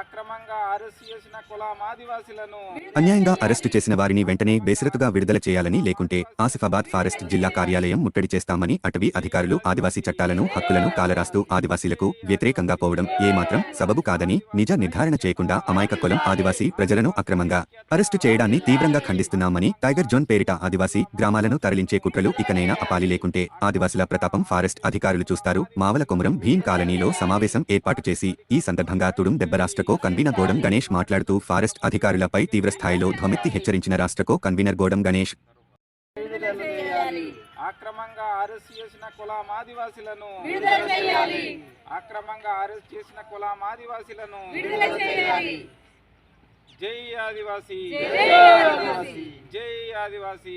అక్రమంగా చేసిన కులాం ఆదివాసీలను అన్యాయంగా అరెస్టు చేసిన వారిని వెంటనే బేసరతుగా విడుదల చేయాలని లేకుంటే ఆసిఫాబాద్ ఫారెస్ట్ జిల్లా కార్యాలయం ముట్టడి చేస్తామని అటవీ అధికారులు ఆదివాసీ చట్టాలను హక్కులను కాలరాస్తూ ఆదివాసీలకు వ్యతిరేకంగా పోవడం ఏమాత్రం సబబు కాదని నిజ నిర్ధారణ చేయకుండా అమాయక కులం ఆదివాసీ ప్రజలను అక్రమంగా అరెస్టు చేయడాన్ని తీవ్రంగా ఖండిస్తున్నామని టైగర్ జోన్ పేరిట ఆదివాసీ గ్రామాలను తరలించే కుట్రలు ఇకనైనా అపాలి లేకుంటే ఆదివాసుల ప్రతాపం ఫారెస్ట్ అధికారులు చూస్తారు. మావల కొమురం భీం కాలనీలో సమావేశం ఏర్పాటు చేసి ఈ సందర్భంగా తుడుం దెబ్బ రాష్ట్రకో కన్వీనర్ గోడం గణేష్ మాట్లాడుతూ ఫారెస్ట్ అధికారులపై తీవ్ర స్థాయిలో ధ్వమెత్తి హెచ్చరించిన రాష్ట్రకో కన్వీనర్ గోడం గణేష్. అక్రమంగా అరెస్ట్ చేసిన కులాం ఆదివాసీలను విడుదల చేయాలి. అక్రమంగా అరెస్ట్ చేసిన కులాం ఆదివాసీలను విడుదల చేయాలి. జై ఆదివాసీ. జై ఆదివాసీ.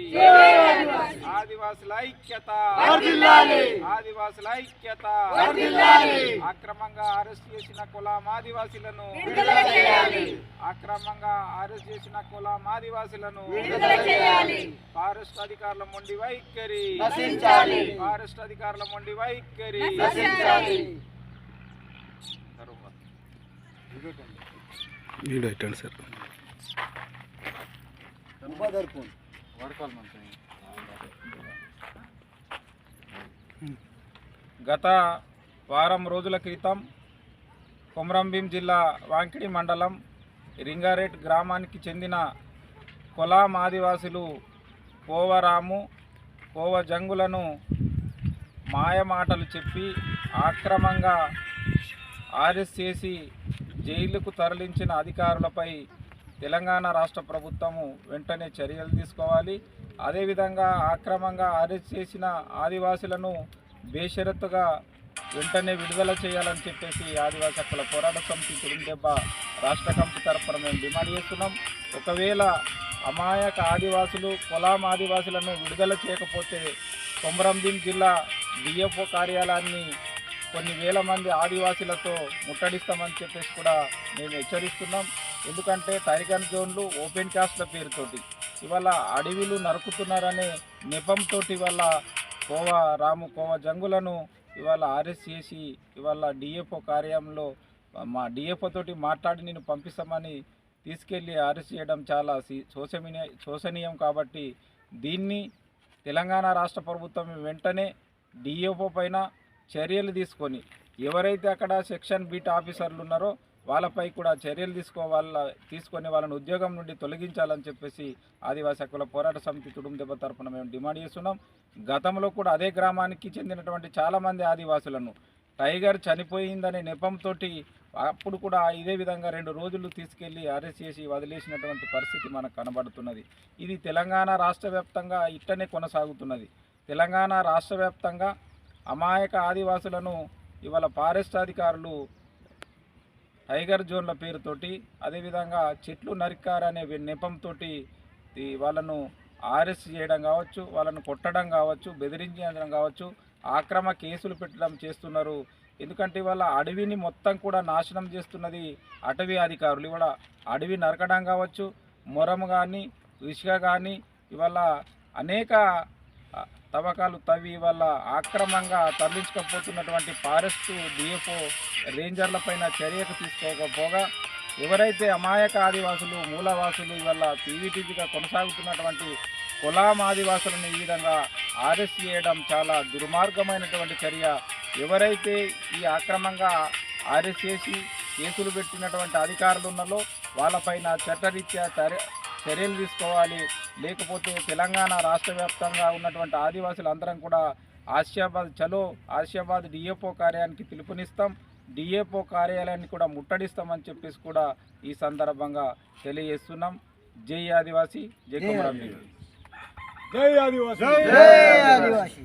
ఆదివాసుల ఐక్యత. ఆదివాసుల ఐక్యత. అక్రమంగా అరెస్ట్ చేసిన కులాం ఆదివాసీలను. అక్రమంగా అరెస్ట్ చేసిన కులాం ఆదివాసీలను. ఫారెస్ట్ అధికారుల మొండి వైఖరి. ఫారెస్ట్ అధికారుల మొండి వైఖరి. వీడియో పెట్టండి సార్. గత వారం రోజుల క్రితం కొమరంభీం జిల్లా వాంకిడి మండలం రింగారెట్ గ్రామానికి చెందిన కొలాం ఆదివాసులు కోవరాము కోవ జంగులను మాయమాటలు చెప్పి ఆక్రమంగా ఆర్ఎస్ చేసి జైలుకు తరలించిన అధికారులపై తెలంగాణ రాష్ట్ర ప్రభుత్వము వెంటనే చర్యలు తీసుకోవాలి. అదేవిధంగా ఆక్రమంగా అరెస్ట్ చేసిన ఆదివాసులను బేషరత్తుగా వెంటనే విడుదల చేయాలని చెప్పేసి ఆదివాసీ హక్కుల పోరాట సమితి తురుందెబ్బ రాష్ట్ర కమిటీ తరఫున మేము డిమాండ్ చేస్తున్నాం. ఒకవేళ అమాయక ఆదివాసులు పొలాం ఆదివాసులను విడుదల చేయకపోతే కొమరంభీం జిల్లా డిఎఫ్ఓ కార్యాలయాన్ని కొన్ని వేల మంది ఆదివాసీలతో ముట్టడిస్తామని చెప్పేసి కూడా మేము హెచ్చరిస్తున్నాం. ఎందుకంటే టైగర్ జోన్లు ఓపెన్ క్యాస్ట్ల పేరుతోటి ఇవాళ అడవిలు నరుకుతున్నారనే నెపంతో ఇవాళ కోవా రాము కోవా జంగులను ఇవాళ ఆర్ఎస్ చేసి ఇవాళ డిఎఫ్ఓ కార్యంలో మా డిఎఫ్ఓ తోటి మాట్లాడి నేను పంపిస్తామని తీసుకెళ్ళి అరెస్ట్ చేయడం చాలా సి- శోచనీయ కాబట్టి దీన్ని తెలంగాణ రాష్ట్ర ప్రభుత్వం వెంటనే డిఎఫ్ఓ పైన చర్యలు తీసుకొని ఎవరైతే అక్కడ సెక్షన్ బీట్ ఆఫీసర్లు ఉన్నారో వాళ్ళపై కూడా చర్యలు తీసుకోవాల తీసుకొని వాళ్ళని ఉద్యోగం నుండి తొలగించాలని చెప్పేసి ఆదివాసీ హక్కుల పోరాట సమితి కుటుంబ దెబ్బ తరఫున మేము డిమాండ్ చేస్తున్నాం. గతంలో కూడా అదే గ్రామానికి చెందినటువంటి చాలామంది ఆదివాసులను టైగర్ చనిపోయిందనే నెపంతో అప్పుడు కూడా ఇదే విధంగా రెండు రోజులు తీసుకెళ్ళి అరెస్ట్ చేసి వదిలేసినటువంటి పరిస్థితి మనకు కనబడుతున్నది. ఇది తెలంగాణ రాష్ట్ర వ్యాప్తంగా ఇట్టనే కొనసాగుతున్నది. తెలంగాణ రాష్ట్ర వ్యాప్తంగా అమాయక ఆదివాసులను ఇవాళ ఫారెస్ట్ అధికారులు టైగర్ జోన్ల పేరుతోటి అదేవిధంగా చెట్లు నరికారనే నెపంతో వాళ్ళను అరెస్ట్ చేయడం కావచ్చు వాళ్ళను కొట్టడం కావచ్చు బెదిరించడం కావచ్చు ఆక్రమ కేసులు పెట్టడం చేస్తున్నారు. ఎందుకంటే ఇవాళ అడవిని మొత్తం కూడా నాశనం చేస్తున్నది అటవీ అధికారులు. ఇవాళ అడవి నరకడం కావచ్చు మొరం కానీ ఇసుక కానీ ఇవాళ అనేక తవ్వకాలు తవ్వి వల్ల ఆక్రమంగా తరలించకపోతున్నటువంటి ఫారెస్ట్ డిఎఫ్ఓ రేంజర్ల పైన చర్యకు తీసుకోకపోగా ఎవరైతే అమాయక ఆదివాసులు మూలవాసులు ఇవల్ల పీవీటీపీగా కొనసాగుతున్నటువంటి కులాం ఆదివాసులను ఈ విధంగా అరెస్ట్ చేయడం చాలా దుర్మార్గమైనటువంటి చర్య. ఎవరైతే ఈ ఆక్రమంగా అరెస్ట్ చేసి కేసులు పెట్టినటువంటి అధికారులు ఉన్నారో వాళ్ళపైన చట్టరీత్యా చర్య చర్యలు తీసుకోవాలి. లేకపోతే తెలంగాణ రాష్ట్ర వ్యాప్తంగా ఉన్నటువంటి ఆదివాసులు అందరం కూడా ఆసియాబాద్ చలో ఆసియాబాద్ డిఎఫ్ఓ కార్యాలయానికి పిలుపునిస్తాం. డిఎఫ్ఓ కార్యాలయాన్ని కూడా ముట్టడిస్తామని చెప్పేసి కూడా ఈ సందర్భంగా తెలియజేస్తున్నాం. జై ఆదివాసి జై కుమరం జై ఆదివాసీ. జై ఆదివాసి.